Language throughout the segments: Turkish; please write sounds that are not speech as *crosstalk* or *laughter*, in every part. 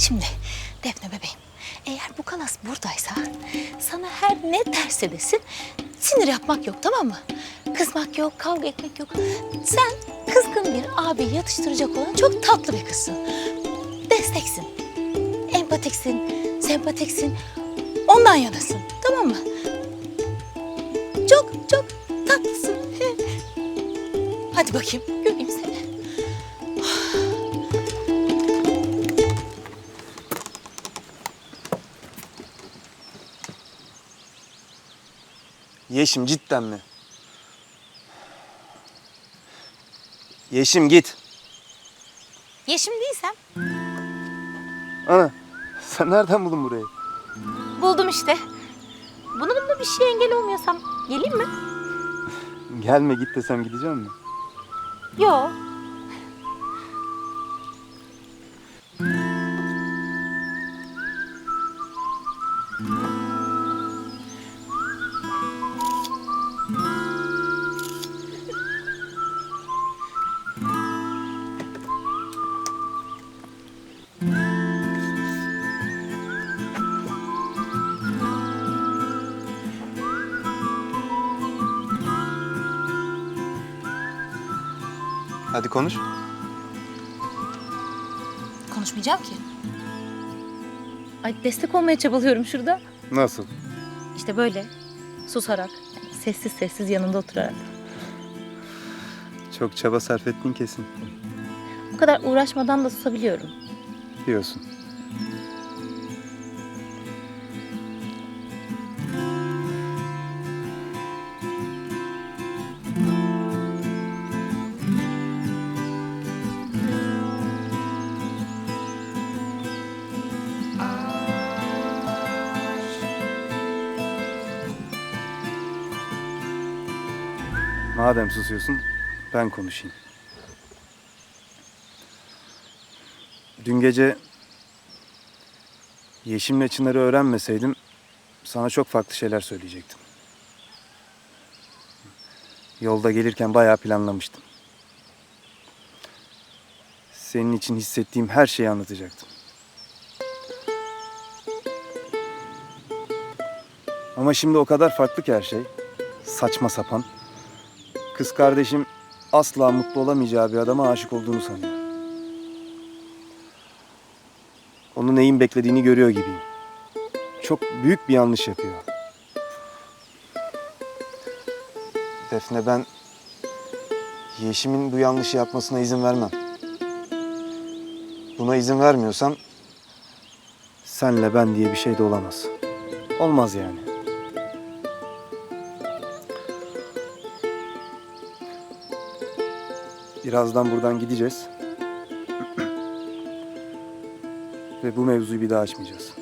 Şimdi Defne bebeğim eğer bu kalas buradaysa sana her ne derse desin sinir yapmak yok tamam mı? Kızmak yok, kavga etmek yok. Sen kızgın bir abi yatıştıracak olan çok tatlı bir kızsın. Desteksin, empatiksin, sempatiksin. Ondan yanasın tamam mı? Çok çok tatlısın. *laughs* Hadi bakayım göreyim seni. Yeşim cidden mi? Yeşim git. Yeşim değilsem Ana sen nereden buldun burayı? buldum işte. Bunu bunda bir şey engel olmuyorsam geleyim mi? Gelme git desem gideceğim mi? Yok. Hadi konuş. Konuşmayacağım ki. Ay destek olmaya çabalıyorum şurada. Nasıl? İşte böyle susarak, sessiz sessiz yanında oturarak. Çok çaba sarf ettin kesin. Bu kadar uğraşmadan da susabiliyorum. Diyorsun. Madem susuyorsun, ben konuşayım. Dün gece Yeşim'le Çınar'ı öğrenmeseydim sana çok farklı şeyler söyleyecektim. Yolda gelirken bayağı planlamıştım. Senin için hissettiğim her şeyi anlatacaktım. Ama şimdi o kadar farklı ki her şey. Saçma sapan. Kız kardeşim asla mutlu olamayacağı bir adama aşık olduğunu sanıyor. Onun neyin beklediğini görüyor gibiyim. Çok büyük bir yanlış yapıyor. Defne ben Yeşim'in bu yanlışı yapmasına izin vermem. Buna izin vermiyorsam senle ben diye bir şey de olamaz. Olmaz yani. Birazdan buradan gideceğiz. Ve bu mevzuyu bir daha açmayacağız.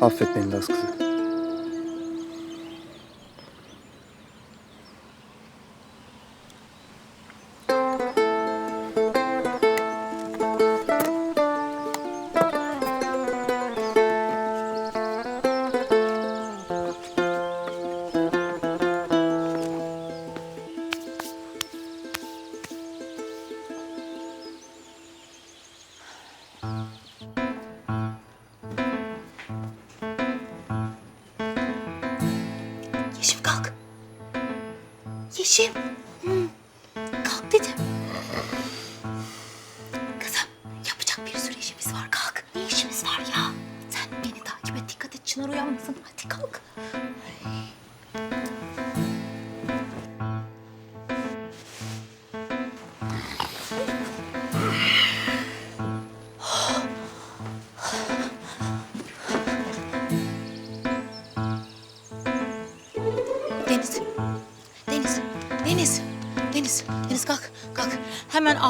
Affet beni Laz kızı. Yeşim.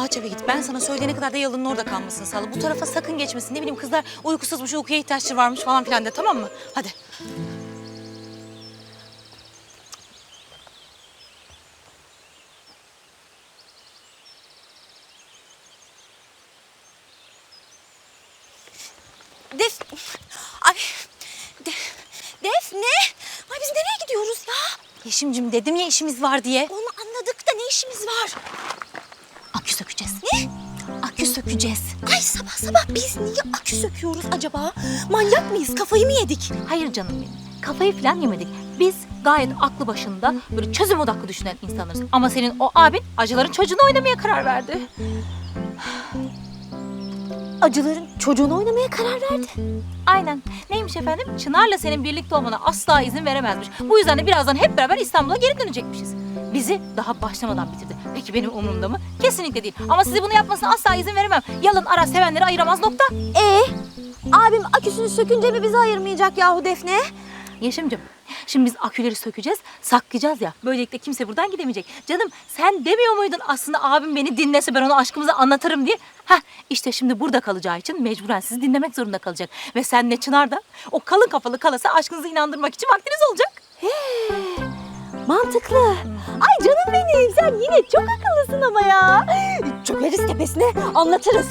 Ağaç eve git. Ben sana söyleyene kadar da yalının orada kalmasını sağla. Bu tarafa sakın geçmesin. Ne bileyim kızlar uykusuzmuş, uykuya ihtiyaçları varmış falan filan de tamam mı? Hadi. Def... Ay... Def... Defne! Ay biz nereye gidiyoruz? Yeşimcim dedim ya işimiz var diye. Sökeceğiz. Ay sabah sabah biz niye akü söküyoruz acaba? Manyak mıyız? Kafayı mı yedik? Hayır canım benim. Kafayı falan yemedik. Biz gayet aklı başında böyle çözüm odaklı düşünen insanlarız. Ama senin o abin acıların çocuğunu oynamaya karar verdi. Acıların çocuğunu oynamaya karar verdi. Aynen. Neymiş efendim? Çınar'la senin birlikte olmana asla izin veremezmiş. Bu yüzden de birazdan hep beraber İstanbul'a geri dönecekmişiz. Bizi daha başlamadan bitirdi. Peki benim umurumda mı? Kesinlikle değil. Ama size bunu yapmasına asla izin veremem. Yalın ara sevenleri ayıramaz nokta. Ee, abim aküsünü sökünce mi bizi ayırmayacak yahu Defne? Yeşim'cim şimdi biz aküleri sökeceğiz, saklayacağız ya. Böylelikle kimse buradan gidemeyecek. Canım sen demiyor muydun aslında abim beni dinlese ben ona aşkımızı anlatırım diye? Heh işte şimdi burada kalacağı için mecburen sizi dinlemek zorunda kalacak. Ve senle Çınar da o kalın kafalı kalasa aşkınızı inandırmak için vaktiniz olacak. Mantıklı. Ay canım benim sen yine çok akıllısın ama ya. Çökeriz tepesine anlatırız.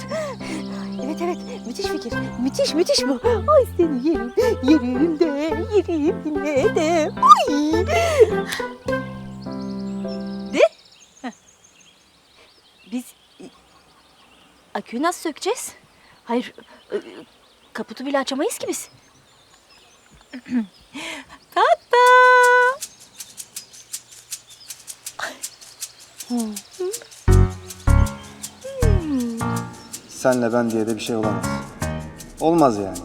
Evet evet müthiş fikir. Müthiş müthiş bu. Ay seni yerim. Yerim de yerim yine de. Ay. De. Biz e, aküyü nasıl sökeceğiz? Hayır e, kaputu bile açamayız ki biz. *clears throat* Tata! Senle ben diye de bir şey olamaz. Olmaz yani.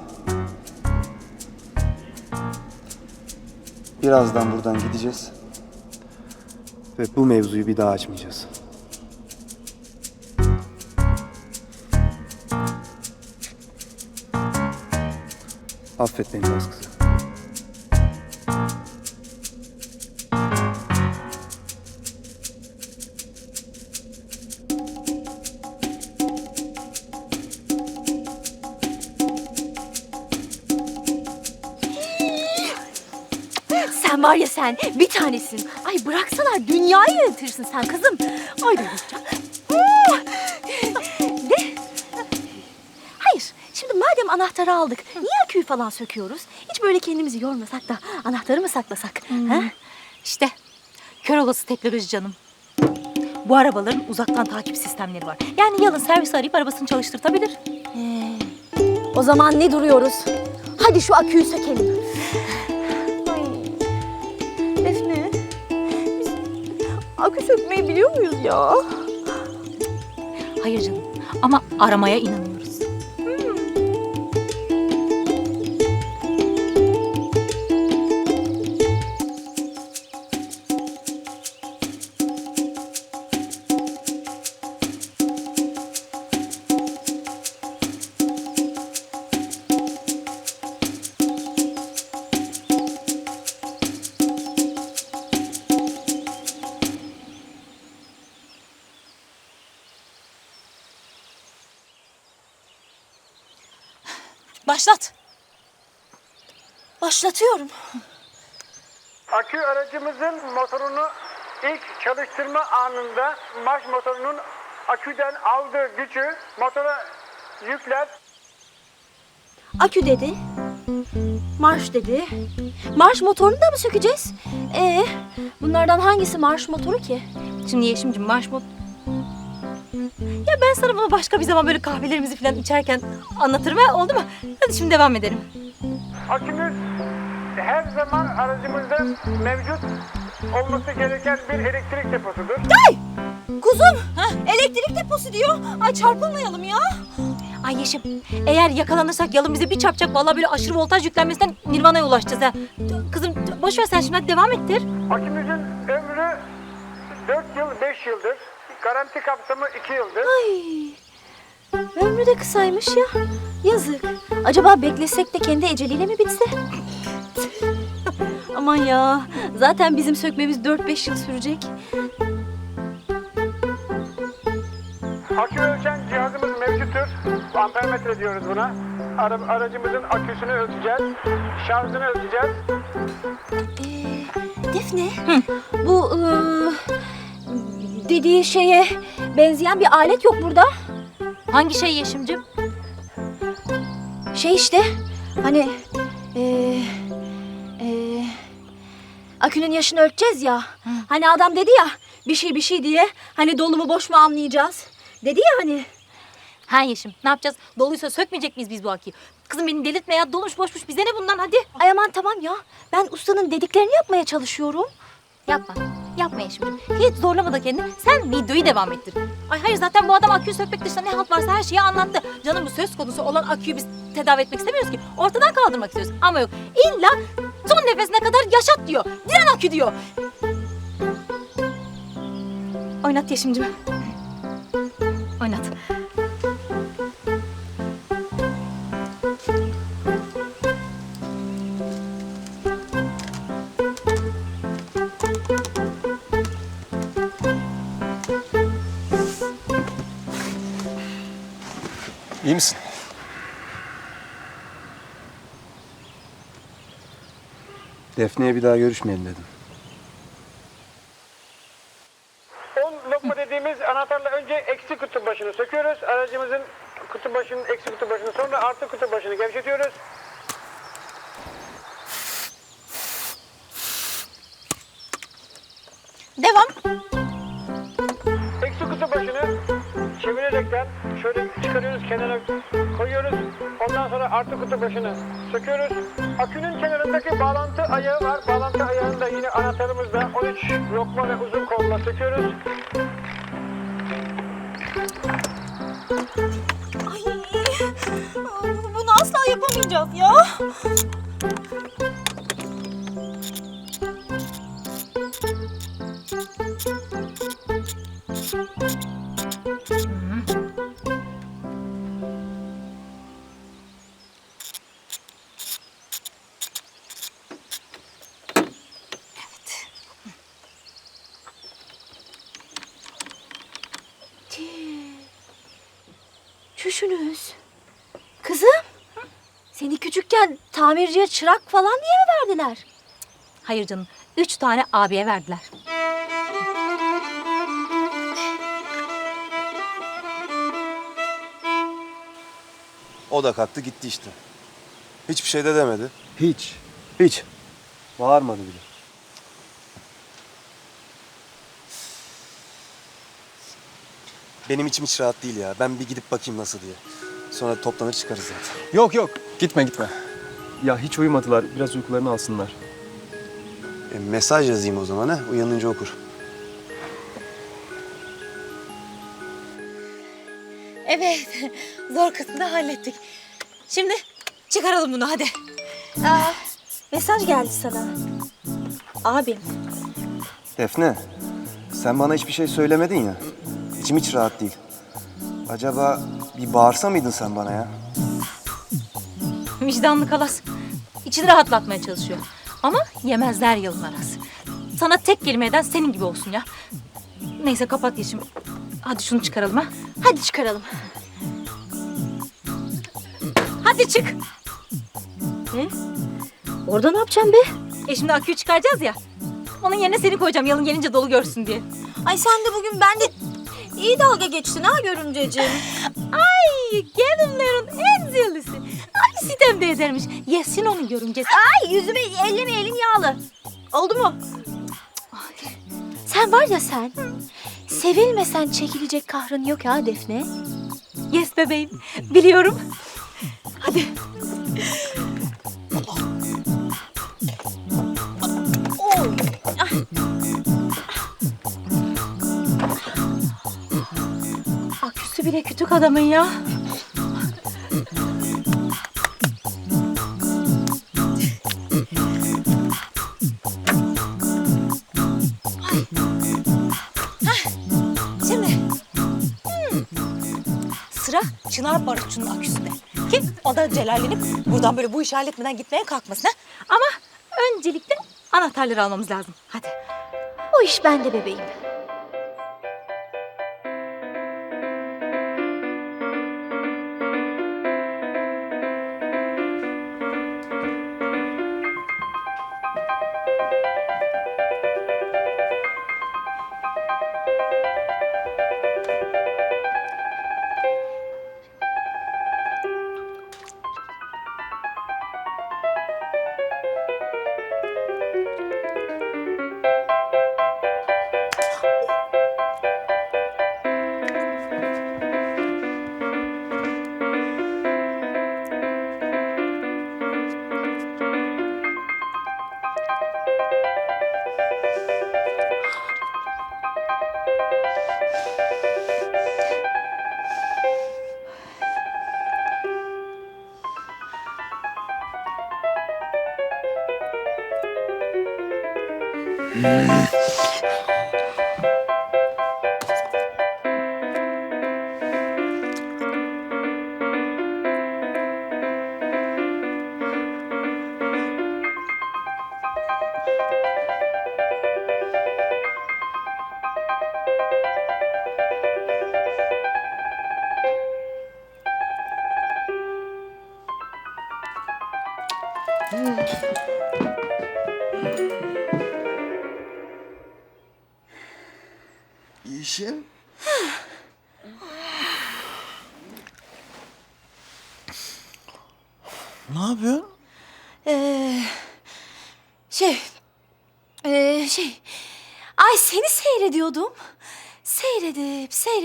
Birazdan buradan gideceğiz. Ve bu mevzuyu bir daha açmayacağız. Affet beni Naz kızı. Sen bir tanesin. Ay bıraksalar dünyayı yönetirsin sen kızım. Ay Bebeğim. De. Hayır. Şimdi madem anahtarı aldık niye aküyü falan söküyoruz? Hiç böyle kendimizi yormasak da anahtarı mı saklasak? Ha? İşte kör olası teknoloji canım. Bu arabaların uzaktan takip sistemleri var. Yani yalın servis arayıp arabasını çalıştırtabilir. O zaman ne duruyoruz? Hadi şu aküyü sökelim. Defne. Biz akü sökmeyi biliyor muyuz ya? Hayır canım ama aramaya inanıyoruz. Başlatıyorum. Akü aracımızın motorunu ilk çalıştırma anında marş motorunun aküden aldığı gücü motora yükler. Akü dedi. Marş dedi. Marş motorunu da mı sökeceğiz? Ee, bunlardan hangisi marş motoru ki? Şimdi Yeşim'cim marş mod... Ya ben sana bunu başka bir zaman böyle kahvelerimizi falan içerken anlatırım ha oldu mu? Hadi şimdi devam edelim. Akümüz her zaman aracımızda mevcut olması gereken bir elektrik deposudur. Kuzum, elektrik deposu diyor. Ay çarpılmayalım ya. Ay Yeşim eğer yakalanırsak yalın bize bir çarpacak vallahi böyle aşırı voltaj yüklenmesinden Nirvana'ya ulaşacağız ha. Kızım boş ver sen şimdi hadi devam ettir. Akümüzün ömrü 4 yıl 5 yıldır. Garanti kapsamı 2 yıldır. Ay, ömrü de kısaymış ya. Yazık. Acaba beklesek de kendi eceliyle mi bitse? *laughs* Aman ya, zaten bizim sökmemiz 4-5 yıl sürecek. Akü ölçen cihazımız mevcuttur. Ampermetre diyoruz buna. Ara- aracımızın aküsünü ölçeceğiz. Şarjını ölçeceğiz. Ee, Defne, bu ıı, dediği şeye benzeyen bir alet yok burada. Hangi şey Yeşim'cim? Şey işte, hani ee, ee, Akünün yaşını ölçeceğiz ya. Hani adam dedi ya bir şey bir şey diye. Hani dolu mu boş mu anlayacağız. Dedi ya hani. Ha Yeşim ne yapacağız? Doluysa sökmeyecek miyiz biz bu akıyı? Kızım beni delirtme ya dolmuş boşmuş bize ne bundan hadi. Ay aman tamam ya. Ben ustanın dediklerini yapmaya çalışıyorum. Yapma. Yapma Yeşim'ciğim. Hiç zorlama da kendini. Sen videoyu devam ettir. Ay hayır zaten bu adam aküyü sökmek dışında ne halt varsa her şeyi anlattı. Canım bu söz konusu olan aküyü biz tedavi etmek istemiyoruz ki. Ortadan kaldırmak istiyoruz. Ama yok. İlla son nefesine kadar yaşat diyor. Diren akü diyor. Oynat Yeşim'ciğim. Oynat. İyi misin? Defne'ye bir daha görüşmeyelim dedim. Çevirerekten şöyle çıkarıyoruz kenara koyuyoruz. Ondan sonra artı kutu başını söküyoruz. Akünün kenarındaki bağlantı ayağı var. Bağlantı ayağını da yine anahtarımızla 13 lokma ve uzun kolla söküyoruz. Ay bunu asla yapamayacağız ya. Çüşünüz. Kızım. Seni küçükken tamirciye çırak falan diye mi verdiler? Hayır canım. Üç tane abiye verdiler. O da kalktı gitti işte. Hiçbir şey de demedi. Hiç. Hiç. Bağırmadı bile. Benim içim hiç rahat değil ya. Ben bir gidip bakayım nasıl diye. Sonra toplanır çıkarız zaten. Yok yok gitme gitme. Ya hiç uyumadılar. Biraz uykularını alsınlar. E, mesaj yazayım o zaman ha. Uyanınca okur. Evet. *laughs* Zor kısmını hallettik. Şimdi çıkaralım bunu hadi. Aa, mesaj geldi sana. Abim. Defne, sen bana hiçbir şey söylemedin ya. İçim hiç rahat değil. Acaba bir bağırsa mıydın sen bana ya? Vicdanlı kalas. İçini rahatlatmaya çalışıyor. Ama yemezler yalın arası. Sana tek kelime eden senin gibi olsun ya. Neyse kapat Yeşim. Hadi şunu çıkaralım ha. Hadi çıkaralım. Hadi çık. Orada ne yapacağım be? E şimdi aküyü çıkaracağız ya. Onun yerine seni koyacağım yalın gelince dolu görsün diye. Ay sen de bugün bende iyi dalga geçtin ha görümceciğim. Ay gelinlerin en zillisi. Ay sitem de edermiş. Yesin onu görümcesi. Ay yüzüme elleme elin yağlı. Oldu mu? Sen var ya sen. Sevilmesen çekilecek kahrın yok ha Defne. Yes bebeğim. Biliyorum. Hadi. Bile kütük adamın ya. Şimdi hmm, sıra Çınar Barutçu'nun aküsünde. Ki o da celallenip buradan böyle bu işi halletmeden gitmeye kalkmasın. ha? Ama öncelikle anahtarları almamız lazım. Hadi. O iş bende bebeğim.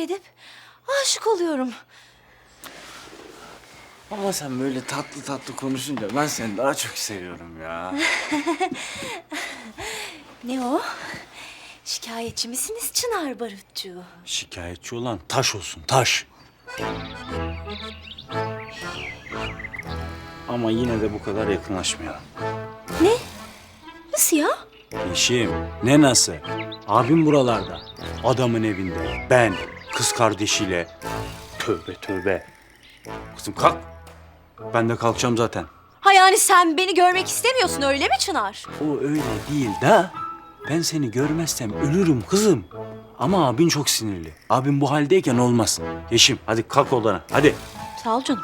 Seyredip, aşık oluyorum. Ama sen böyle tatlı tatlı konuşunca ben seni daha çok seviyorum ya. *laughs* Ne o? Şikayetçi misiniz Çınar Barutçu? Şikayetçi olan taş olsun taş. Ama yine de bu kadar yakınlaşmayalım. Ne? Nasıl ya? Yeşim ne nasıl? Abim buralarda. Adamın evinde. Ben kız kardeşiyle. Tövbe tövbe. Kızım kalk. Ben de kalkacağım zaten. Ha yani sen beni görmek istemiyorsun öyle mi Çınar? O öyle değil da. Ben seni görmezsem ölürüm kızım. Ama abin çok sinirli. Abim bu haldeyken olmaz. Yeşim hadi kalk odana hadi. Sağ ol canım.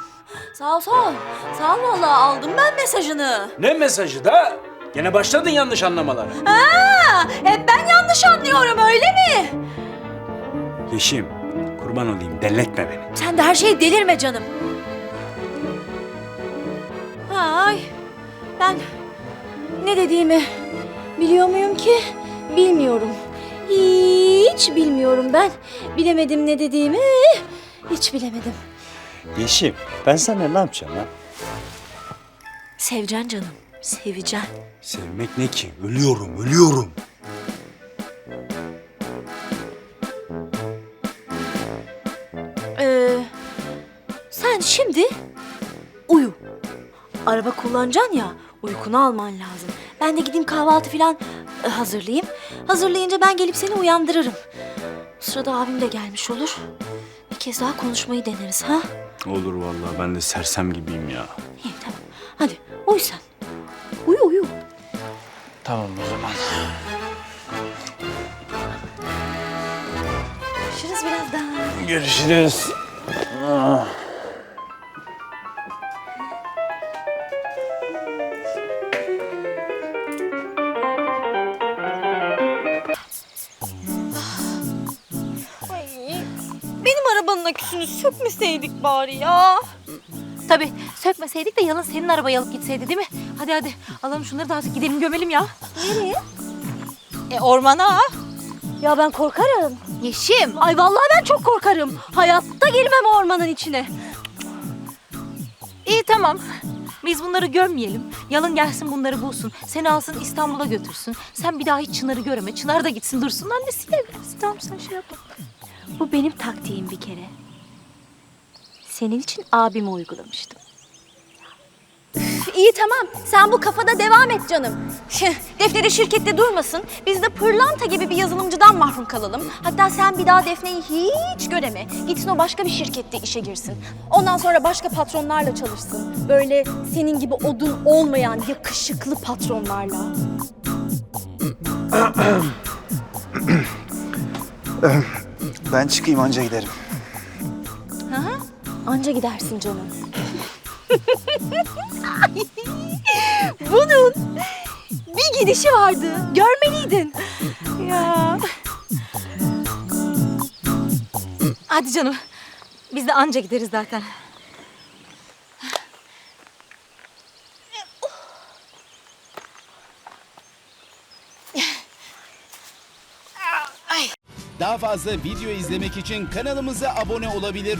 Sağ ol sağ ol. Sağ ol vallahi aldım ben mesajını. Ne mesajı da? Gene başladın yanlış anlamalara. Ha, hep ben yanlış anlıyorum öyle mi? Yeşim kurban olayım delletme beni. Sen de her şeyi delirme canım. Ay, ben ne dediğimi biliyor muyum ki? Bilmiyorum. Hiç bilmiyorum ben. Bilemedim ne dediğimi. Hiç bilemedim. Yeşim ben sana ne yapacağım ha? Seveceksin canım. Seveceksin. Sevmek ne ki? Ölüyorum ölüyorum. Şimdi uyu. Araba kullanacaksın ya, uykunu alman lazım. Ben de gideyim kahvaltı falan e, hazırlayayım. Hazırlayınca ben gelip seni uyandırırım. Bu sırada abim de gelmiş olur. Bir kez daha konuşmayı deneriz ha? Olur vallahi ben de sersem gibiyim ya. İyi tamam. Hadi uyu sen. Uyu uyu. Tamam o zaman. Görüşürüz birazdan. Görüşürüz. Benim sökmeseydik bari ya. Tabii sökmeseydik de yalın senin arabayı alıp gitseydi değil mi? Hadi hadi alalım şunları da artık gidelim gömelim ya. Nereye? E ormana. Ya ben korkarım. Yeşim. Ay vallahi ben çok korkarım. Hayatta girmem o ormanın içine. İyi tamam. Biz bunları gömmeyelim. Yalın gelsin bunları bulsun. Seni alsın İstanbul'a götürsün. Sen bir daha hiç Çınar'ı göreme. Çınar da gitsin dursun. Annesiyle. Tamam sen şey yapma. Bu benim taktiğim bir kere. Senin için abime uygulamıştım. İyi tamam. Sen bu kafada devam et canım. Defne'de şirkette durmasın. Biz de pırlanta gibi bir yazılımcıdan mahrum kalalım. Hatta sen bir daha Defne'yi hiç göreme. Gitsin o başka bir şirkette işe girsin. Ondan sonra başka patronlarla çalışsın. Böyle senin gibi odun olmayan yakışıklı patronlarla. Ben çıkayım anca giderim. Anca gidersin canım. *laughs* Bunun bir gidişi vardı. Görmeliydin. Ya. Hadi canım. Biz de anca gideriz zaten. Daha fazla video izlemek için kanalımıza abone olabilir.